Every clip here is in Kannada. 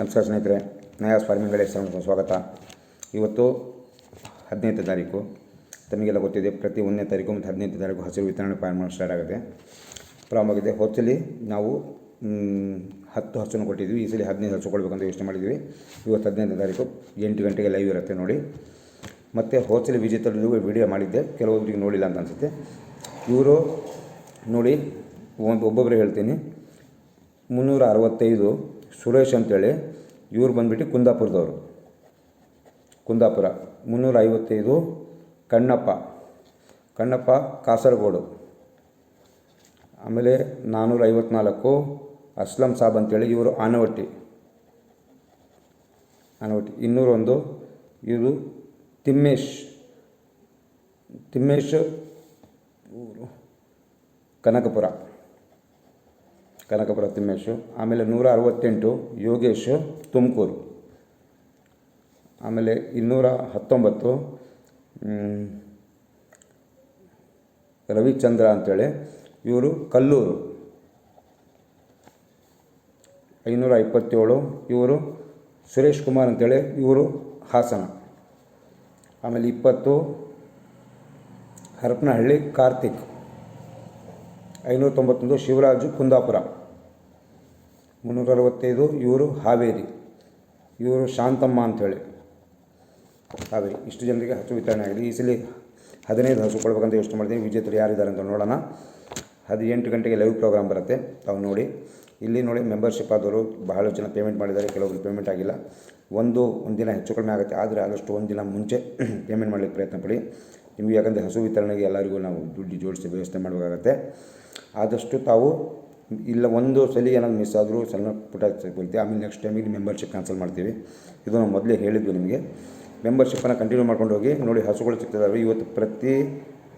ನಮಸ್ಕಾರ ಸ್ನೇಹಿತರೆ ನಯಾಸ್ ಫಾರ್ಮಿಂಗ್ ಚಾನಲ್ಗೆ ಸ್ವಾಗತ. ಇವತ್ತು ಹದಿನೈದನೇ ತಾರೀಕು. ತಮಗೆಲ್ಲ ಗೊತ್ತಿದೆ, ಪ್ರತಿ ಒಂದನೇ ತಾರೀಕು ಮತ್ತು ಹದಿನೈದು ತಾರೀಕು ಹಸಿರು ವಿತರಣೆ ಪ್ರಾರಂಭ ಸ್ಟಾರ್ಟ್ ಆಗುತ್ತೆ. ಪ್ರಾರಂಭವಾಗಿದೆ ಹೊತ್ತಲ್ಲಿ ನಾವು ಹತ್ತು ಹಸುನ ಕೊಟ್ಟಿದ್ವಿ. ಈ ಸಲ ಹದಿನೈದು ಹಸು ಕೊಡಬೇಕಂತ ಯೋಚನೆ ಮಾಡಿದ್ವಿ. ಇವತ್ತು ಹದಿನೈದನೇ ತಾರೀಕು. ಎಂಟು ಗಂಟೆಗೆ ಲೈವ್ ಇರುತ್ತೆ ನೋಡಿ. ಮತ್ತು ಹೋದ್ಸಲಿ ವಿಜೇತರು ವಿಡಿಯೋ ಮಾಡಿದ್ದೆ. ಕೆಲವೊಬ್ಬರಿಗೆ ನೋಡಿಲ್ಲ ಅಂತ ಅನಿಸುತ್ತೆ. ಇವರು ನೋಡಿ, ಒಂದು ಒಬ್ಬೊಬ್ಬರು ಹೇಳ್ತೀನಿ. ಮುನ್ನೂರ ಅರವತ್ತೈದು ಸುರೇಶ್ ಅಂತೇಳಿ ಇವ್ರು ಬಂದುಬಿಟ್ಟು ಕುಂದಾಪುರದವರು. ಕುಂದಾಪುರ ಮುನ್ನೂರ ಐವತ್ತೈದು ಕಣ್ಣಪ್ಪ. ಕಣ್ಣಪ್ಪ ಕಾಸರಗೋಡು. ಆಮೇಲೆ ನಾನ್ನೂರ ಐವತ್ನಾಲ್ಕು ಅಸ್ಲಂ ಸಾಬ್ ಅಂತೇಳಿ ಇವರು ಆನವಟ್ಟಿ. ಆನವಟ್ಟಿ. ಇನ್ನೂರೊಂದು ಇವರು ತಿಮ್ಮೇಶ್. ತಿಮ್ಮೇಶ್ ಊರು. ಕನಕಪುರ. ಕನಕಪುರ ತಿಮ್ಮೇಶು ಆಮೇಲೆ ನೂರ ಅರವತ್ತೆಂಟು ಯೋಗೇಶ್ ತುಮಕೂರು. ಆಮೇಲೆ ಇನ್ನೂರ ಹತ್ತೊಂಬತ್ತು ರವಿಚಂದ್ರ ಅಂತೇಳಿ. ಇವರು ಕಲ್ಲೂರು. ಐನೂರ ಇಪ್ಪತ್ತೇಳು ಇವರು ಸುರೇಶ್ ಕುಮಾರ್ ಅಂತೇಳಿ, ಇವರು ಹಾಸನ. ಆಮೇಲೆ ಇಪ್ಪತ್ತು, ಹರಪನಹಳ್ಳಿ ಕಾರ್ತಿಕ್. ಐನೂರ ತೊಂಬತ್ತೊಂದು ಶಿವರಾಜು ಕುಂದಾಪುರ. ಮುನ್ನೂರ ಅರವತ್ತೈದು ಇವರು ಹಾವೇರಿ. ಇವರು ಶಾಂತಮ್ಮ ಅಂಥೇಳಿ ಹಾವೇರಿ. ಇಷ್ಟು ಜನರಿಗೆ ಹಸು ವಿತರಣೆ ಆಗಿದೆ. ಈ ಸಲ ಹದಿನೈದು ಹಸು ಕೊಡ್ಬೇಕಂತ ಯೋಚನೆ ಮಾಡಿದ್ದೀನಿ ವಿಜೇತರು ಯಾರಿದ್ದಾರೆ ಅಂತ ನೋಡೋಣ. ಹದಿನೆಂಟು ಗಂಟೆಗೆ ಲೈವ್ ಪ್ರೋಗ್ರಾಮ್ ಬರುತ್ತೆ. ತಾವು ನೋಡಿ. ಇಲ್ಲಿ ನೋಡಿ ಮೆಂಬರ್ಶಿಪ್ ಆದವರು ಬಹಳ ಜನ ಪೇಮೆಂಟ್ ಮಾಡಿದ್ದಾರೆ. ಕೆಲವರು ಪೇಮೆಂಟ್ ಆಗಿಲ್ಲ. ಒಂದು ಒಂದಿನ ಹೆಚ್ಚು ಕಡಿಮೆ ಆಗುತ್ತೆ. ಆದರೆ ಆದಷ್ಟು ಒಂದು ದಿನ ಮುಂಚೆ ಪೇಮೆಂಟ್ ಮಾಡಲಿಕ್ಕೆ ಪ್ರಯತ್ನ ಪಡಿ. ನಿಮಗೆ ಯಾಕಂದರೆ ಹಸು ವಿತರಣೆಗೆ ಎಲ್ಲರಿಗೂ ನಾವು ದುಡ್ಡು ಜೋಡಿಸಿ ವ್ಯವಸ್ಥೆ ಮಾಡಬೇಕಾಗತ್ತೆ. ಆದಷ್ಟು ತಾವು ಇಲ್ಲ, ಒಂದು ಸಲ ಏನಾದ್ರು ಮಿಸ್ ಆದರೂ ಸಣ್ಣ ಪುಟ್ಟ ಬೀಳ್ತೀವಿ ಆಮೇಲೆ ನೆಕ್ಸ್ಟ್ ಟೈಮಿಗೆ ಮೆಂಬರ್ಶಿಪ್ ಕ್ಯಾನ್ಸಲ್ ಮಾಡ್ತೀವಿ. ಇದು ನಾವು ಮೊದಲೇ ಹೇಳಿದ್ವಿ ನಿಮಗೆ. ಮೆಂಬರ್ಶಿಪ್ಪನ್ನು ಕಂಟಿನ್ಯೂ ಮಾಡ್ಕೊಂಡು ಹೋಗಿ, ನೋಡಿ ಹಸುಗಳು ಸಿಗ್ತದಾವೆ. ಇವತ್ತು ಪ್ರತಿ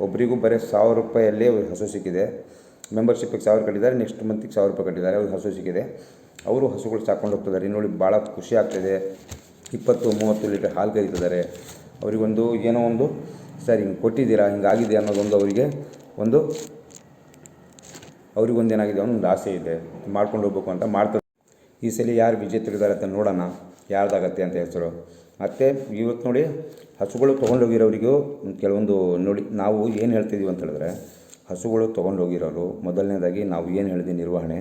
ಒಬ್ಬರಿಗೂ ಬರೀ ಸಾವಿರ ರೂಪಾಯಲ್ಲಿ ಹಸು ಸಿಕ್ಕಿದೆ. ಮೆಂಬರ್ಶಿಪ್ಪಿಗೆ ಸಾವಿರ ಕಟ್ಟಿದ್ದಾರೆ ನೆಕ್ಸ್ಟ್ ಮಂತಿಗೆ ಸಾವಿರ ರೂಪಾಯಿ ಕಟ್ಟಿದ್ದಾರೆ. ಅವ್ರಿಗೆ ಹಸು ಸಿಕ್ಕಿದೆ. ಅವರು ಹಸುಗಳು ಸಾಕೊಂಡು ಹೋಗ್ತಿದ್ದಾರೆ. ನೋಡಿ, ಭಾಳ ಖುಷಿ ಆಗ್ತಿದೆ. ಇಪ್ಪತ್ತು, ಮೂವತ್ತು ಲೀಟರ್ ಹಾಲು ಕರೀತಿದ್ದಾರೆ. ಅವರಿಗೊಂದು ಏನೋ ಒಂದು, ಸರ್, ಹಿಂಗೆ ಕೊಟ್ಟಿದ್ದೀರಾ ಹಿಂಗಾಗಿದೆ ಅನ್ನೋದೊಂದು ಅವರಿಗೆ ಒಂದು ಅವ್ರಿಗೊಂದು ಏನಾಗಿದೆ ಒಂದು ಆಸೆ ಇದೆ ಮಾಡ್ಕೊಂಡು ಹೋಗ್ಬೇಕು ಅಂತ ಮಾಡ್ತಾರೆ. ಈ ಸಲ ಯಾರು ವಿಜೇತರಿದ್ದಾರೆ ಅಂತ ನೋಡೋಣ, ಯಾರ್ದಾಗತ್ತೆ ಅಂತ ಹೆಸರು. ಮತ್ತು ಇವತ್ತು ನೋಡಿ, ಹಸುಗಳು ತೊಗೊಂಡೋಗಿರೋರಿಗೂ ಕೆಲವೊಂದು ನೋಡಿ, ನಾವು ಏನು ಹೇಳ್ತಿದ್ದೀವಿ ಅಂತ ಹೇಳಿದ್ರೆ, ಹಸುಗಳು ತೊಗೊಂಡೋಗಿರೋರು ಮೊದಲನೇದಾಗಿ ನಾವು ಏನು ಹೇಳಿದ್ವಿ, ನಿರ್ವಹಣೆ,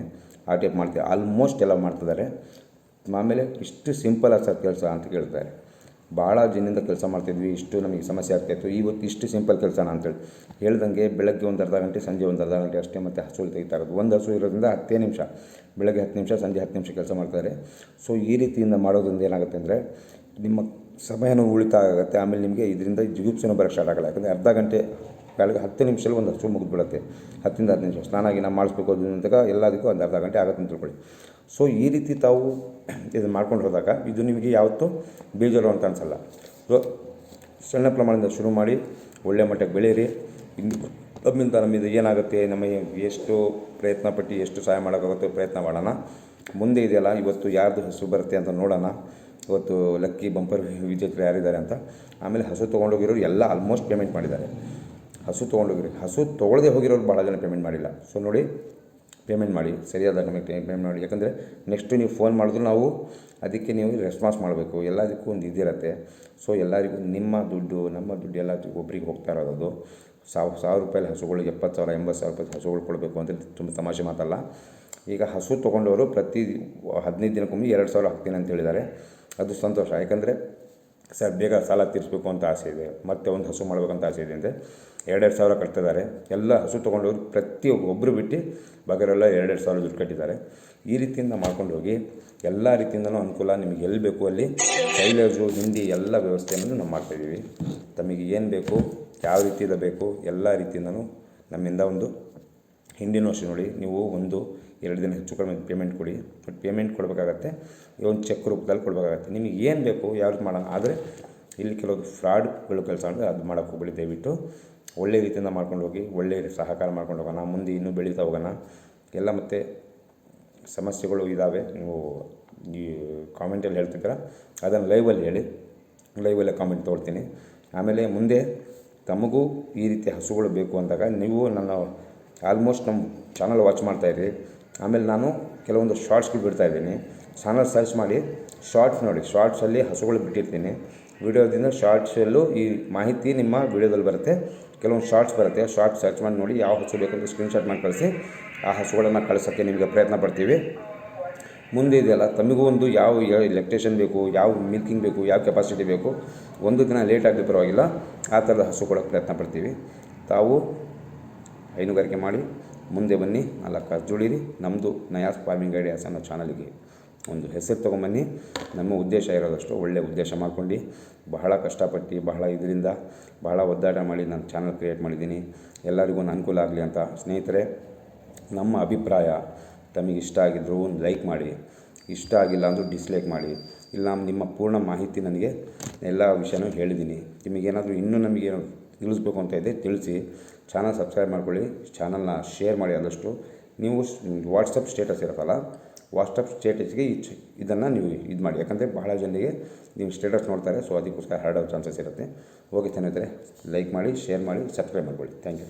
ಆ ಟೈಪ್ ಮಾಡ್ತೀವಿ. ಆಲ್ಮೋಸ್ಟ್ ಎಲ್ಲ ಮಾಡ್ತಿದ್ದಾರೆ. ಆಮೇಲೆ ಇಷ್ಟು ಸಿಂಪಲ್ ಸರ್ ಕೆಲಸ ಅಂತ ಕೇಳ್ತಾರೆ. ಭಾಳ ದಿನದಿಂದ ಕೆಲಸ ಮಾಡ್ತಿದ್ವಿ, ಇಷ್ಟು ನಮಗೆ ಸಮಸ್ಯೆ ಆಗ್ತಾಯಿತ್ತು ಇವತ್ತು ಇಷ್ಟು ಸಿಂಪಲ್ ಕೆಲಸನ ಅಂತೇಳಿ ಹೇಳ್ದಂಗೆ ಬೆಳಗ್ಗೆ ಒಂದು ಅರ್ಧ ಗಂಟೆ, ಸಂಜೆ ಒಂದು ಅರ್ಧ ಗಂಟೆ ಅಷ್ಟೇ ಮತ್ತು ಹಸುಗಳು ತೆಗಿತಾ ಒಂದು ಹಸು ಇರೋದ್ರಿಂದ ಹತ್ತೇ ನಿಮಿಷ, ಬೆಳಗ್ಗೆ ಹತ್ತು ನಿಮಿಷ, ಸಂಜೆ ಹತ್ತು ನಿಮಿಷ ಕೆಲಸ ಮಾಡ್ತಾರೆ. ಸೊ ಈ ರೀತಿಯಿಂದ ಮಾಡೋದ್ರಿಂದ ಏನಾಗುತ್ತೆ ಅಂದರೆ ನಿಮ್ಮ ಸಮಯನೂ ಉಳಿತಾಯ ಆಗುತ್ತೆ. ಆಮೇಲೆ ನಿಮಗೆ ಇದರಿಂದ ಜಿಗುಪ್ಸೆನೂ ಬರೋಕ್ಕೆ ಸ್ಟಾರ್ಟ್ ಆಗಲ್ಲ. ಯಾಕಂದರೆ ಅರ್ಧ ಗಂಟೆ, ಬೆಳಗ್ಗೆ ಹತ್ತು ನಿಮಿಷದಲ್ಲಿ ಒಂದು ಹಸು ಮುಗಿದ್ಬಿಡುತ್ತೆ. ಹತ್ತಿಂದ ಹತ್ತು ನಿಮಿಷ. ಸ್ನಾನ, ಗಿನ ಮಾಡಿಸ್ಬೇಕು ಅದಕ್ಕೆ ಎಲ್ಲದಕ್ಕೂ ಒಂದು ಅರ್ಧ ಗಂಟೆ ಆಗುತ್ತೆ ಅಂತ ತಿಳ್ಕೊಳ್ಳಿ. ಸೊ ಈ ರೀತಿ ತಾವು ಇದು ಮಾಡ್ಕೊಂಡು ಹೋದಾಗ ಇದು ನಿಮಗೆ ಯಾವತ್ತು ಬೀಜರು ಅಂತ ಅನಿಸಲ್ಲ. ಸೊ ಸಣ್ಣ ಪ್ರಮಾಣದಿಂದ ಶುರು ಮಾಡಿ ಒಳ್ಳೆಯ ಮಟ್ಟಕ್ಕೆ ಬೆಳೀರಿ. ನಮ್ಮಿಂದ ನಮ್ಮಿಂದ ಏನಾಗುತ್ತೆ, ನಮಗೆ ಎಷ್ಟು ಪ್ರಯತ್ನ ಪಟ್ಟು ಎಷ್ಟು ಸಹಾಯ ಮಾಡೋಕ್ಕಾಗುತ್ತೆ ಪ್ರಯತ್ನ ಮಾಡೋಣ. ಮುಂದೆ ಇದೆಯಲ್ಲ, ಇವತ್ತು ಯಾರ್ದು ಹಸು ಬರುತ್ತೆ ಅಂತ ನೋಡೋಣ. ಇವತ್ತು ಲಕ್ಕಿ ಬಂಪರ್ ವಿಜೇತರು ಯಾರಿದ್ದಾರೆ ಅಂತ. ಆಮೇಲೆ ಹಸು ತೊಗೊಂಡೋಗಿರೋರು ಎಲ್ಲ ಆಲ್ಮೋಸ್ಟ್ ಪೇಮೆಂಟ್ ಮಾಡಿದ್ದಾರೆ. ಹಸು ತೊಗೊಂಡೋಗಿರಿ ಹಸು ತೊಗೊಳದೆ ಹೋಗಿರೋರು ಭಾಳ ಜನ ಪೇಮೆಂಟ್ ಮಾಡಿಲ್ಲ. ಸೊ ನೋಡಿ ಪೇಮೆಂಟ್ ಮಾಡಿ, ಸರಿಯಾದ ನಮಗೆ ಪೇಮೆಂಟ್ ಮಾಡಿ. ಯಾಕಂದರೆ ನೆಕ್ಸ್ಟು ನೀವು ಫೋನ್ ಮಾಡಿದ್ರು ನಾವು ಅದಕ್ಕೆ ನೀವು ರೆಸ್ಪಾನ್ಸ್ ಮಾಡಬೇಕು. ಎಲ್ಲದಕ್ಕೂ ಒಂದು ಇದಿರುತ್ತೆ. ಸೊ ಎಲ್ಲರಿಗೂ ನಿಮ್ಮ ದುಡ್ಡು, ನಮ್ಮ ದುಡ್ಡು ಎಲ್ಲ ಒಬ್ಬರಿಗೆ ಹೋಗ್ತಾ ಇರೋದು. ಸಾವಿರ ಸಾವಿರ ರೂಪಾಯಿ ಹಸುಗಳಿಗೆ ಎಪ್ಪತ್ತು ಸಾವಿರ, ಎಂಬತ್ತು ಸಾವಿರ ರೂಪಾಯಿ ಹಸುಗಳು ಕೊಡಬೇಕು ಅಂತ ತುಂಬ ತಮಾಷೆ ಮಾತಲ್ಲ. ಈಗ ಹಸು ತೊಗೊಂಡವರು ಪ್ರತಿ ಹದಿನೈದು ದಿನಕ್ಕೊಮ್ಮೆ ಎರಡು ಸಾವಿರ ಹಾಕ್ತೀನಿ ಅಂತ ಹೇಳಿದ್ದಾರೆ. ಅದು ಸಂತೋಷ. ಯಾಕಂದರೆ ಸರ್, ಬೇಗ ಸಾಲ ತೀರಿಸಬೇಕು ಅಂತ ಆಸೆ ಇದೆ. ಮತ್ತೆ ಒಂದು ಹಸು ಮಾಡಬೇಕಂತ ಆಸೆ ಇದೆ ಅಂದರೆ ಎರಡೆರಡು ಸಾವಿರ ಕಟ್ತಿದ್ದಾರೆ. ಎಲ್ಲ ಹಸು ತೊಗೊಂಡೋಗಿ ಪ್ರತಿ ಒಬ್ಬರು ಬಿಟ್ಟು ಬಗರೆಲ್ಲ ಎರಡೆರಡು ಸಾವಿರ ದುಡ್ಡು ಕಟ್ಟಿದ್ದಾರೆ. ಈ ರೀತಿಯಿಂದ ಮಾಡ್ಕೊಂಡು ಹೋಗಿ ಎಲ್ಲ ರೀತಿಯಿಂದಲೂ ಅನುಕೂಲ ನಿಮಗೆ ಎಲ್ಲಿ ಬೇಕು ಅಲ್ಲಿ ಸೈಲೇಜು ಹಿಂದಿ ಎಲ್ಲ ವ್ಯವಸ್ಥೆಯನ್ನು ನಾವು ಮಾಡ್ತಾಯಿದ್ದೀವಿ ತಮಗೆ ಏನು ಬೇಕು, ಯಾವ ರೀತಿಯಿಂದ ಬೇಕು ಎಲ್ಲ ರೀತಿಯಿಂದಲೂ ನಮ್ಮಿಂದ ಒಂದು ಹಿಂದಿನೂ ವರ್ಷ ನೋಡಿ, ನೀವು ಒಂದು, ಎರಡು ದಿನ ಹೆಚ್ಚು ಕಡಿಮೆ ಪೇಮೆಂಟ್ ಕೊಡಿ. ಬಟ್ ಪೇಮೆಂಟ್ ಕೊಡಬೇಕಾಗತ್ತೆ. ಒಂದು ಚೆಕ್ ರೂಪದಲ್ಲಿ ಕೊಡಬೇಕಾಗತ್ತೆ. ನಿಮಗೆ ಏನು ಬೇಕು ಯಾವ್ದು ಮಾಡೋಣ. ಆದರೆ ಇಲ್ಲಿ ಕೆಲವೊಂದು ಫ್ರಾಡ್ಗಳು ಕೆಲಸ ಅಂದರೆ ಅದು ಮಾಡೋಕ್ಕೆ ಹೋಗ್ಬೇಡಿ. ದಯವಿಟ್ಟು ಒಳ್ಳೆ ರೀತಿಯಿಂದ ಮಾಡ್ಕೊಂಡು ಹೋಗಿ, ಒಳ್ಳೆ ಸಹಕಾರ ಮಾಡ್ಕೊಂಡು ಹೋಗೋಣ. ಮುಂದೆ ಇನ್ನೂ ಬೆಳೀತಾ ಹೋಗೋಣ. ಎಲ್ಲ ಮತ್ತು ಸಮಸ್ಯೆಗಳು ಇದ್ದಾವೆ ನೀವು ಈ ಕಾಮೆಂಟಲ್ಲಿ ಹೇಳ್ತಿದ್ದೀರ? ಅದನ್ನು ಲೈವಲ್ಲಿ ಹೇಳಿ. ಲೈವಲ್ಲೇ ಕಾಮೆಂಟ್ ತೊಗೊಳ್ತೀನಿ ಆಮೇಲೆ ಮುಂದೆ ತಮಗೂ ಈ ರೀತಿ ಹಸುಗಳು ಬೇಕು ಅಂದಾಗ ನೀವು ನನ್ನ ಆಲ್ಮೋಸ್ಟ್ ನಮ್ಮ ಚಾನಲ್ ವಾಚ್ ಮಾಡ್ತಾಯಿರಿ ಆಮೇಲೆ ನಾನು ಕೆಲವೊಂದು ಶಾರ್ಟ್ಸ್ಗಳು ಬಿಡ್ತಾ ಇದ್ದೀನಿ. ಚಾನಲ್ ಸರ್ಚ್ ಮಾಡಿ ಶಾರ್ಟ್ಸ್ ನೋಡಿ. ಶಾರ್ಟ್ಸಲ್ಲಿ ಹಸುಗಳು ಬಿಟ್ಟಿರ್ತೀನಿ. ವಿಡಿಯೋದಿಂದ ಶಾರ್ಟ್ಸಲ್ಲೂ ಈ ಮಾಹಿತಿ ನಿಮ್ಮ ವೀಡಿಯೋದಲ್ಲಿ ಬರುತ್ತೆ. ಕೆಲವೊಂದು ಶಾರ್ಟ್ಸ್ ಬರುತ್ತೆ. ಶಾರ್ಟ್ ಸರ್ಚ್ ಮಾಡಿ ನೋಡಿ ಯಾವ ಹಸು ಬೇಕಂತ ಸ್ಕ್ರೀನ್ಶಾಟ್ ಮಾಡಿ ಕಳಿಸಿ. ಆ ಹಸುಗಳನ್ನು ಕಳಿಸೋಕ್ಕೆ ನಿಮಗೆ ಪ್ರಯತ್ನ ಪಡ್ತೀವಿ. ಮುಂದೆ ಇದೆಯಲ್ಲ, ತಮಗೂ ಒಂದು ಯಾವ ಎಲೆಕ್ಟ್ರೇಷನ್ ಬೇಕು, ಯಾವ ಮಿಲ್ಕಿಂಗ್ ಬೇಕು, ಯಾವ ಕೆಪಾಸಿಟಿ ಬೇಕು, ಒಂದು ದಿನ ಲೇಟ್ ಆಗಲಿ ಪರವಾಗಿಲ್ಲ. ಆ ಥರದ ಹಸು ಕೊಡೋಕ್ಕೆ ಪ್ರಯತ್ನ ಪಡ್ತೀವಿ. ತಾವು ಹೈನುಗಾರಿಕೆ ಮಾಡಿ ಮುಂದೆ ಬನ್ನಿ, ನಾಲ್ಕು ಕಾಸು ಜೋಳಿರಿ ನಮ್ಮದು ನಯಾಸ್ ಫಾರ್ಮಿಂಗ್ ಐಡಿಯಾಸ್ ಅನ್ನೋ ಚಾನಲಿಗೆ ಒಂದು ಹೆಸರು ತೊಗೊಂಬನ್ನಿ. ನಮ್ಮ ಉದ್ದೇಶ ಇರೋದಷ್ಟು ಒಳ್ಳೆಯ ಉದ್ದೇಶ ಮಾಡ್ಕೊಂಡು ಬಹಳ ಕಷ್ಟಪಟ್ಟು ಬಹಳ ಇದರಿಂದ ಬಹಳ ಒದ್ದಾಟ ಮಾಡಿ ನಾನು ಚಾನಲ್ ಕ್ರಿಯೇಟ್ ಮಾಡಿದ್ದೀನಿ. ಎಲ್ಲರಿಗೂ ಒಂದು ಅನುಕೂಲ ಆಗಲಿ ಅಂತ ಸ್ನೇಹಿತರೆ, ನಮ್ಮ ಅಭಿಪ್ರಾಯ ತಮಗೆ ಇಷ್ಟ ಆಗಿದ್ದರೂ ಒಂದು ಲೈಕ್ ಮಾಡಿ, ಇಷ್ಟ ಆಗಿಲ್ಲ ಅಂದರೂ ಡಿಸ್ಲೈಕ್ ಮಾಡಿ. ಇಲ್ಲ, ನಿಮ್ಮ ಪೂರ್ಣ ಮಾಹಿತಿ ನನಗೆ ಎಲ್ಲ ವಿಷಯನೂ ಹೇಳಿದ್ದೀನಿ. ನಿಮಗೇನಾದರೂ ಇನ್ನೂ ನಮಗೇನು ತಿಳಿಸ್ಬೇಕು ಅಂತ ಇದೆ, ತಿಳಿಸಿ. ಚಾನಲ್ ಸಬ್ಸ್ಕ್ರೈಬ್ ಮಾಡ್ಕೊಳ್ಳಿ ಚಾನಲ್ನ ಶೇರ್ ಮಾಡಿ ಆದಷ್ಟು. ನೀವು ವಾಟ್ಸಪ್ ಸ್ಟೇಟಸ್ ಇರುತ್ತಲ್ಲ ವಾಟ್ಸಪ್ ಸ್ಟೇಟಸ್ಗೆ ಈ ಇದನ್ನು ನೀವು ಇದು ಮಾಡಿ. ಯಾಕಂದರೆ ಬಹಳ ಜನರಿಗೆ ನೀವು ಸ್ಟೇಟಸ್ ನೋಡ್ತಾರೆ ಸೊ ಅದಕ್ಕೋಸ್ಕರ ಹರಡೋ ಚಾನ್ಸಸ್ ಇರುತ್ತೆ. ಓಕೆ ಸ್ನೇಹಿತರೆ ಲೈಕ್ ಮಾಡಿ ಶೇರ್ ಮಾಡಿ ಸಬ್ಸ್ಕ್ರೈಬ್ ಮಾಡ್ಕೊಳ್ಳಿ. Thank you